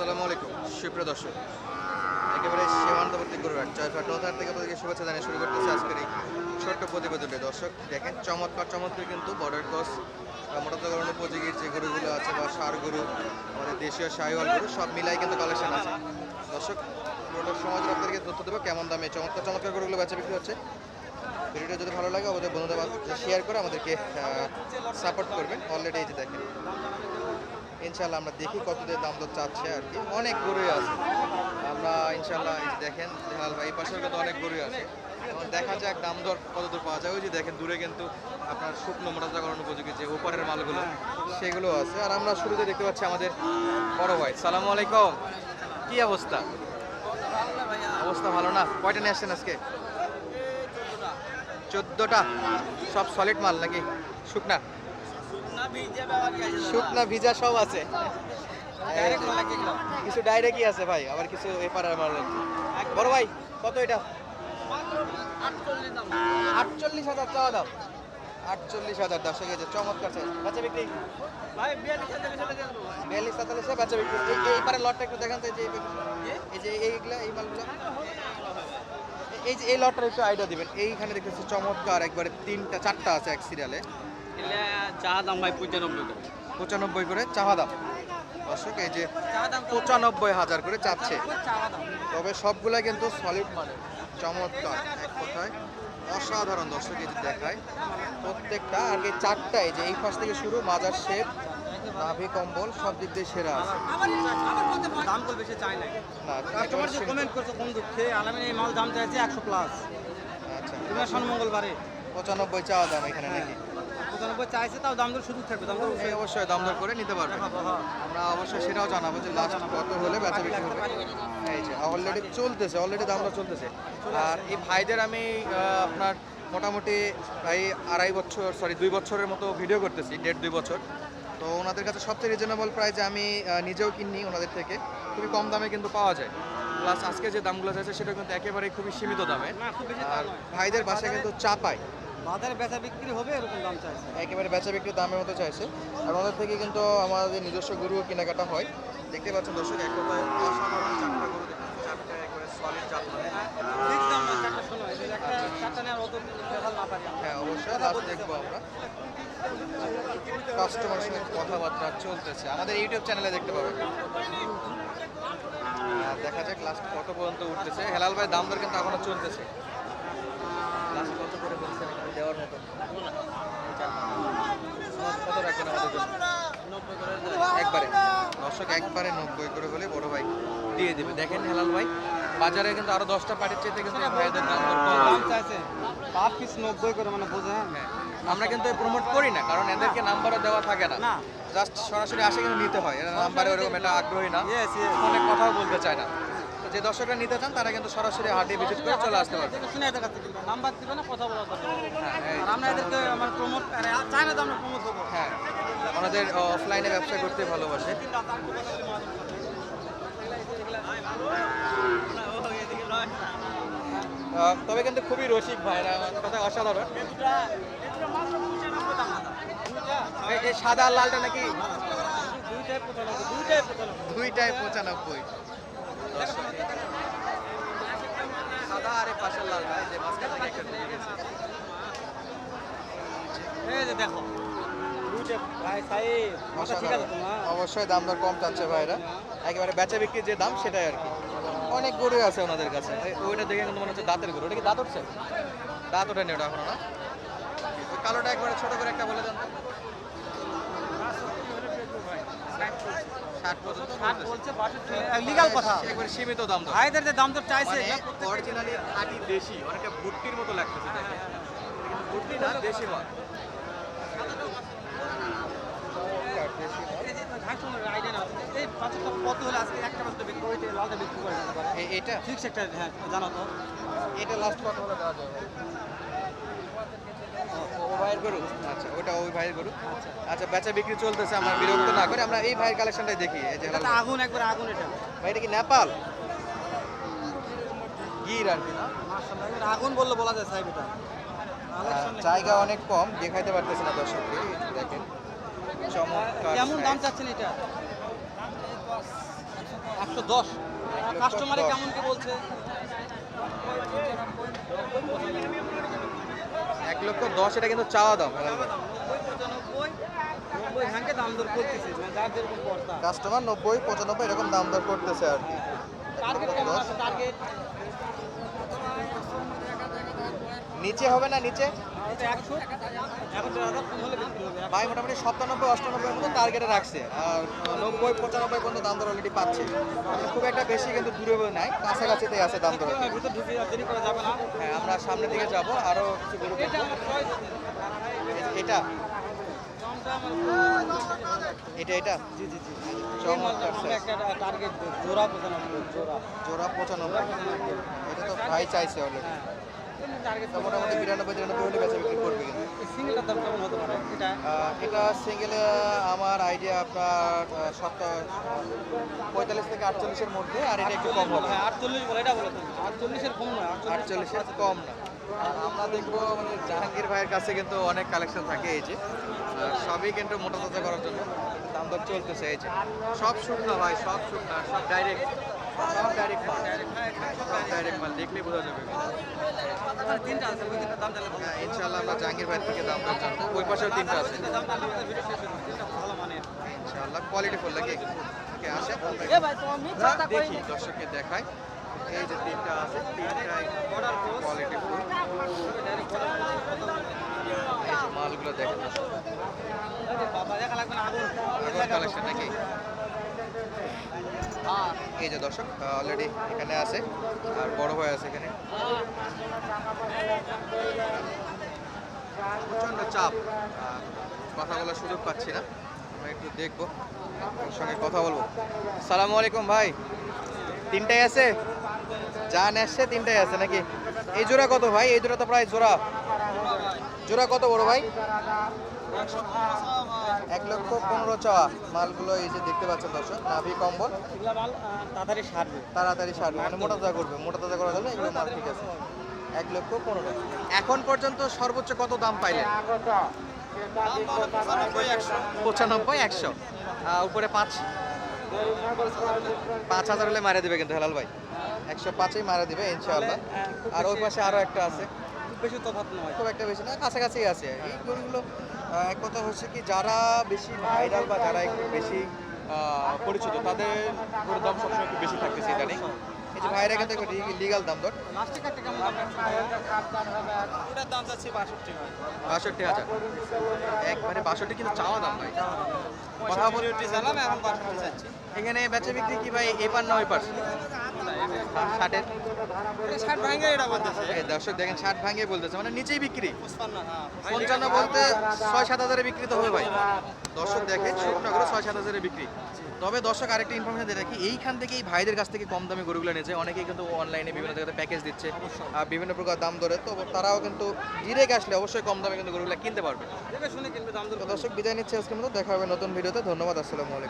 আসসালামু আলাইকুম। সুপ্রিয় দর্শক, একেবারে সীমান্তবর্তী গরুরাট জয়ফাট নৌথার থেকে আপনাদেরকে শুভেচ্ছা জানিয়ে শুরু করতেছি আজকের এই ছোট্ট প্রতিবেদনটি। দর্শক, দেখেন, চমৎকার চমৎকার কিন্তু বর্ডার ক্রস মোটাতাকরণ উপযোগীর যে গরুগুলো আছে বা সার গরু, আমাদের দেশীয় শাহিওয়াল গরু, সব মিলাই কিন্তু কালেকশন আছে। দর্শক, পুরোটা ধরে আপনাদেরকে তথ্য দেবো, কেমন দামে চমৎকার চমৎকার গরুগুলো বেচা বিক্রি হচ্ছে। ভিডিওটা যদি ভালো লাগে আমাদের বন্ধুদের শেয়ার করে আমাদেরকে সাপোর্ট করবেন। অলরেডি এই যে দেখেন ইনশাল্লাহ আমরা দেখি কত দিয়ে দাম দর চাচ্ছে আর কি। অনেক গরুই আছে। আমরা ইনশাল্লাহ দেখেন, দেহাল ভাই, এই পাশেও কিন্তু অনেক গরুই আছে। দেখা যাক দাম দর কত দূর পাওয়া যায়। ওই যে দেখেন, দূরে কিন্তু আপনার শুকনো মোটাতাকরণ উপযোগী যে ওপারের মালগুলো, সেগুলো আছে। আর আমরা শুরুতে দেখতে পাচ্ছি আমাদের বড় ভাই। সালামু আলাইকুম। কি অবস্থা? অবস্থা ভালো না? কয়টা নিয়ে আসছেন আজকে? চোদ্দোটা। সব সলিড মাল নাকি? শুকনা? শুকনা ভিজা সব আছে। কিছু ডাইরেক্টই আছে ভাই আবার কিছু এপারের মাল বড় ভাই কত এটা? আটচল্লিশ হাজার চাওয়া দাম আটচল্লিশ হাজার দশ গেছে চমৎকার বাচ্চা বিক্রি? বিয়াল্লিশ সাতাল্লিশে বাচ্চা বিক্রি। এই- এই পারে লটটা একটু দেখান যে এই যে এইগুলা এই মালগুলো। এই যে এই লটটার একটু আইডিয়া দিবেন। এইখানে দেখতেছি চমৎকার একবারে তিনটা চারটা আছে এক সিরিয়ালে চা দাম ভাই পঁচানব্বই করে। পঁচানব্বই করে চাওয়া দাম। দর্শক এই যে পঁচানব্বই হাজার করে চাচ্ছে। তবে সবগুলা কিন্তু সলিড মানে চমৎকার এক কথায়। অসাধারণ দর্শক এই যে দেখায়। প্রত্যেকটা আর এই চারটা এই যে এই পাশ থেকে শুরু মাজার শেপ নাভি কম্বল সব দিক দিয়ে সেরা আছে। দাম করে বেশি চাই না কাস্টমার যে কমেন্ট করছে কোন দুঃখে আলামিন এই মাল দাম চাইছে একশো প্লাস আচ্ছা। মঙ্গলবারে। পঁচানব্বই চাওয়া দাম এখানে নাকি? পঁচানব্বই চাইছে তাও দাম দর সুযোগ থাকবে দাম দর অবশ্যই দাম দর করে নিতে দেখাবো হ্যাঁ। আমরা অবশ্যই সেটাও জানাব যে লাস্ট কত হলে বেচা বিক্রি হবে। এই যে অলরেডি চলতেছে অলরেডি দামটা চলতেছে। আর এই ভাইদের আমি আপনার মোটামুটি প্রায় আড়াই বছর সরি দুই বছরের মতো ভিডিও করতেছি দেড় দুই বছর। তো ওনাদের কাছে সবচেয়ে রিজনেবল প্রাইসে আমি নিজেও কিনি ওনাদের থেকে। খুবই কম দামে কিন্তু পাওয়া যায়। প্লাস আজকে যে দামগুলো চাইছে সেটা কিন্তু একেবারে খুবই সীমিত দামে। আর ভাইদের বাসায় কিন্তু চাপায় বাজারে বেচা বিক্রি হবে এরকম দাম চাইছে? একেবারে বেচা বিক্রির দামের মতো চাইছে। আর ওদের থেকে কিন্তু আমাদের নিজস্ব গরু কেনাকাটা হয়। দেখতে পাচ্ছেন দর্শক এক কথায় অসাধারণ চারটা গরু চারটা একবারে সলিড জাত মানে। হ্যাঁ অবশ্যই লাস্ট দেখব আমরা। কাস্টমার সঙ্গে কথাবার্তা চলতেছে। আমাদের ইউটিউব চ্যানেলে দেখতে পাবেন। আর দেখা যাক লাস্ট কত পর্যন্ত উঠতেছে। হেলাল ভাই দাম দর কিন্তু এখনও চলতেছে। লাস্ট কত করে এখানে দেওয়ার মতো কত রাখবেন আমাদের একবারে। দর্শক একবারে নব্বই করে হলে বড় ভাই দিয়ে দেবে। দেখেন হেলাল ভাই বাজারে কিন্তু আরও দশটা পাটির চেয়ে কিন্তু ভাইদের দাম দাম চাইছে। নব্বই করে মানে বোঝেন হ্যাঁ, আমরা কিন্তু প্রমোট করি না কারণ এদেরকে নাম্বারও দেওয়া থাকে না। জাস্ট সরাসরি আসে কিন্তু নিতে হয়। এরা নাম্বারে ওরকম আগ্রহী না। অনেক কথাও বলতে চায় না। যে দর্শকরা নিতে চান তারা কিন্তু সরাসরি হাটে ভিজিট করে চলে আসতে পারবে। শুনে এদের কাছে কিন্তু নাম্বার দিবে না কথা বলা দরকার হ্যাঁ এই- আর আমরা এদেরকে আমার প্রমোট চাই না তো আমরা প্রমোট করব হ্যাঁ ওনাদের অফলাইনে ব্যবসা করতে ভালোবাসে। তবে কিন্তু খুবই রসিক ভাইরা কথা অসাধারণ। সাদা লালটা নাকি দুইটাই পঁচানব্বই। সাদা আর এই পাশের লালটা এই যে মাঝখান থেকে একটা ঢুকে গেছে। এই যে দেখো। দুইটা ভাই তোমার। অবশ্যই দাম দর কম চাচ্ছে ভাইরা। একেবারে বেচা বিক্রির যে দাম সেটাই আর কি। অনেক গরু আছে ওনাদের কাছে। ওইটা দেখে কিন্তু মনে হচ্ছে দাঁতের গরু। ওটা কি দাঁত উঠছে? দাঁত ওঠেনি ওটা এখনও না? কালোটা একবারে ছোট করে একটা বলে দেন তো। ষাট পর্যন্ত বলছে লিগাল কথা। একবারে সীমিত দাম দর। ভাইদের যে দাম দর চাইছে মানে অরিজিনালি খাঁটি দেশি অনেকটা ভুট্টির মতো লাগতেছে কিন্তু ভুট্টি না দেশি দেশি মাল। আইডিয়া না পারে? এ- এটা? ফিক্স একটা হ্যাঁ জানো তো। এটা লাস্ট কত হলে দেওয়া যাবে ভাইয়ের গরু? আচ্ছা ওটা ওই ভাইয়ের গরু। আচ্ছা। বেচা বিক্রি চলতেছে আমরা বিরক্ত না করে আমরা এই ভাইয়ের কালেকশনটাই দেখি এই যে আগুন একবার আগুন এটা। ভাই এটা কি নেপাল? গির আর কি না? আগুন বললে বলা যায় সাহেব এটা। জায়গা অনেক কম দেখাইতে পারতেছে না দর্শককে দেখেন। চমৎকার কেমন দাম চাচ্ছেন এটা? একশো দশ। কাস্টমারে কেমন কি বলছে? লক্ষ দশ, এটা কিন্তু চাওয়া দাম। কাস্টমার নব্বই, পঁচানব্বই, এরকম দাম দর করতেছে আর কি। নিচে হবে না নিচে? ভাই মোটামুটি সপ্তানব্বই অষ্টানব্বই মতো টার্গেটে রাখছে। আর নব্বই পঁচানব্বই পর্যন্ত দাম দর অলরেডি পাচ্ছে। মানে খুব একটা বেশি কিন্তু দূরে নাই কাছাকাছিতেই আছে দাম দর না। হ্যাঁ আমরা সামনের দিকে যাব আরও কিছু গরু এটা এটা। এটা জি জি জি। টার্গেট জোড়া পঁচানব্বই জোড়া। জোড়া পঁচানব্বই। এটা তো ভাই চাইছে অলরেডি হ্যাঁ। মোটামুটি বিরানব্বই তিরানব্বই হলে বেচা বিক্রি করবে কিন্তু। সিঙ্গেলটার দাম কেমন হতে পারে? এটা? এটা সিঙ্গেলে আমার আইডিয়া আপনার সপ্তাহ পঁয়তাল্লিশ থেকে আটচল্লিশের মধ্যে আর এটা একটু কম হবে। হ্যাঁ আটচল্লিশ বলে এটা বলো আটচল্লিশের কম নয় আটচল্লিশের কম না। আর আমরা দেখব মানে জাহাঙ্গীর ভাইয়ের কাছে কিন্তু অনেক কালেকশন থাকে এই যে। সবই কিন্তু মোটা তাজা করার জন্য। দাম দর চলতেছে এই যে। সব শুকনো ভাই সব শুকনো সব ডাইরেক্ট সব ডাইরেক্ট মাল সব ডাইরেক্ট মাল দেখলেই বোঝা যাবে হ্যাঁ ইনশাল্লাহ আমরা জাহাঙ্গীর ভাইয়ের থেকে দাম জানব। ওই পাশেও তিনটা আছে। ইনশাল্লাহ কোয়ালিটি ফুল লাগে। আসে। দেখি দর্শককে দেখাই। এই যে তিনটা আছে তিনটাই কোয়ালিটি ফুল মালগুলো দেখেন কালেকশন নাকি? এই যে দর্শক অলরেডি এখানে আছে আর বড় ভাই আছে এখানে। প্রচণ্ড চাপ কথা বলার সুযোগ পাচ্ছি না। একটু দেখব সঙ্গে কথা বলব। সালামু আলাইকুম ভাই তিনটাই আছে? জান এসছে তিনটাই আছে নাকি? এই জোড়া কত ভাই? এই জোড়া তো প্রায় জোড়া। জোড়া কত বড় ভাই? এক লক্ষ পনেরো চাওয়া। মালগুলো এই যে দেখতে পাচ্ছেন দর্শক, নাভি কম্বল। তাড়াতাড়ি সারবে তাড়াতাড়ি সারবে মানে মোটা তাজা করবে, মোটা তাজা করা যাবে এগুলো মাল ঠিক আছে। এক লক্ষ পনেরো এখন পর্যন্ত সর্বোচ্চ কত দাম পাইলেন? পঁচানব্বই, একশো। উপরে পাঁচ। পাঁচ হাজার হলে মারা দিবে কিন্তু হেলাল ভাই। একশো পাঁচেই মারা দিবে, ইনশাআল্লাহ। আর ওই পাশে আরও একটা আছে। বেশি তফাৎ নয়। খুব একটা বেশি না কাছাকাছি আছে। এই গরুগুলো এক কথা হচ্ছে কি যারা বেশি ভাইরাল বা যারা একটু বেশি পরিচিত তাদের গরুর দাম সবসময় একটু বেশি থাকতেছে ইদানিং। এই যে ভাইরা কিন্তু লিগাল দাম দর। ওটার দাম যাচ্ছে বাষট্টি বাষট্টি হাজার। একবারে বাষট্টি কিন্তু চাওয়া দাম ভাই। কথা বল জানাম এখন বাষট্টি যাচ্ছি এখানে বেচা বিক্রি কি ভাই এই পার না ওই পার ষাটের। ভাঙে বলতেছে। দর্শক দেখেন ষাট ভাঙিয়ে বলতেছে মানে নিচেই বিক্রি। হ্যাঁ। পঞ্চান্ন বলতে ছয় সাত হাজারে বিক্রি তো হবে ভাই। দর্শক দেখে শুকনগরে ছয় সাত হাজারে বিক্রি। তবে দর্শক আরেকটা ইনফরমেশন দিয়ে রাখি এইখান থেকে এই ভাইদের কাছ থেকে কম দামে গরুগুলো নিয়েছে। অনেকেই কিন্তু অনলাইনে বিভিন্ন জায়গাতে প্যাকেজ দিচ্ছে আর বিভিন্ন প্রকার দাম ধরে। তো তারাও কিন্তু ডিরেক্ট আসলে অবশ্যই কম দামে কিন্তু গরুগুলো কিনতে পারবে। দর্শক বিদায় নিচ্ছে আজকের মতো। দেখা হবে নতুন ভিডিওতে ধন্যবাদ আসসালামু আলাইকুম।